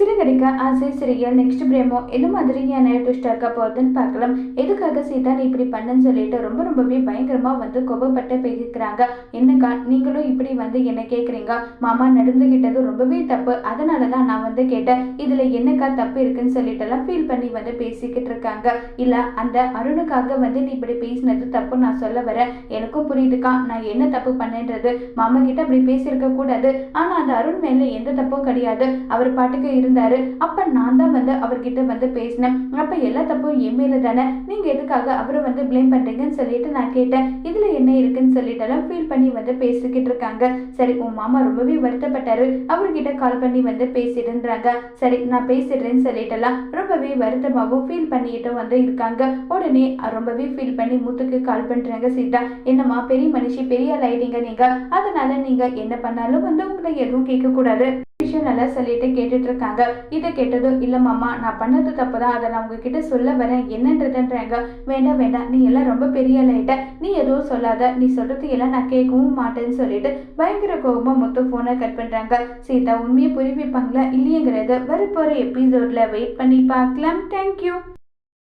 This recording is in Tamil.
சிறுகடிக்க ஆசை சிறியல் நெக்ஸ்ட் பிரேமோ எந்த மாதிரியான ட்விஸ்டாக இருக்க போகுதுன்னு பார்க்கலாம். எதுக்காக சீதா நீ இப்படி பண்ணுன்னு சொல்லிட்டு ரொம்ப ரொம்பவே பயங்கரமாக வந்து கோபப்பட்டு பேசிக்கிறாங்க. என்னக்கா நீங்களும் இப்படி வந்து என்ன கேட்குறீங்க மாமா நடந்துகிட்டது ரொம்பவே தப்பு. அதனால தான் நான் வந்து கேட்டேன் இதில் என்னக்கா தப்பு இருக்குன்னு சொல்லிட்டு எல்லாம் ஃபீல் பண்ணி வந்து பேசிக்கிட்டு இருக்காங்க. இல்லை அந்த அருணுக்காக வந்து நீ இப்படி பேசினது தப்பு நான் சொல்ல வரேன். எனக்கும் புரியுதுக்கா நான் என்ன தப்பு பண்ணேன்றது? மாமா கிட்ட அப்படி பேசியிருக்க கூடாது. ஆனால் அந்த அருண் மேலே எந்த தப்பும் கிடையாது. அவர் பாட்டுக்கு இருந்தாரு. அப்ப நான் தான் வந்து அவர்கிட்ட வந்து பேசினேன். அப்ப எல்லா தப்பும் என் மேல தானே? நீங்க எதுக்காக அவரை வந்து ப்ளேம் பண்றீங்கன்னு சொல்லிட்டு நான் கேட்டேன். இதுல என்ன இருக்குன்னு சொல்லிட்டு எல்லாம் ஃபீல் பண்ணி வந்து பேசிக்கிட்டு இருக்காங்க. சரி உன் மாமா ரொம்பவே வருத்தப்பட்டாரு. அவர்கிட்ட கால் பண்ணி வந்து பேசிடுன்றாங்க. சரி நான் பேசிடுறேன்னு சொல்லிட்டுலாம் ரொம்பவே வருத்தமாகவும் ஃபீல் பண்ணிட்டு வந்து இருக்காங்க. உடனே ரொம்பவே ஃபீல் பண்ணி முத்துக்கு கால் பண்றாங்க சீதா. என்னம்மா பெரிய மனுஷி பெரிய ஆள் ஆயிட்டீங்க நீங்க. அதனால நீங்க என்ன பண்ணாலும் வந்து உங்களை எதுவும் கேட்க கூடாது விஷயம் நல்லா சொல்லிட்டு கேட்டுட்டு இருக்காங்க இதை கேட்டதும் இல்ல மாமா நான் பண்ணது தப்பு தான் அதை நான் உங்ககிட்ட சொல்ல வரேன். என்னன்றதுன்றாங்க. வேண்டாம் வேண்டாம். நீ எல்லாம் ரொம்ப பெரிய லைட்ட நீ எதுவும் சொல்லாத. நீ சொல்றது எல்லாம் நான் கேட்கவும் மாட்டேன்னு சொல்லிட்டு பயங்கர கோபமா மொத்தம் போனை கட் பண்றாங்க. சீதா உண்மையை புரிவிப்பாங்களா? இல்லையங்கிறத வரப்போற எபிசோட்ல வெயிட் பண்ணி பார்க்கலாம். தேங்க்யூ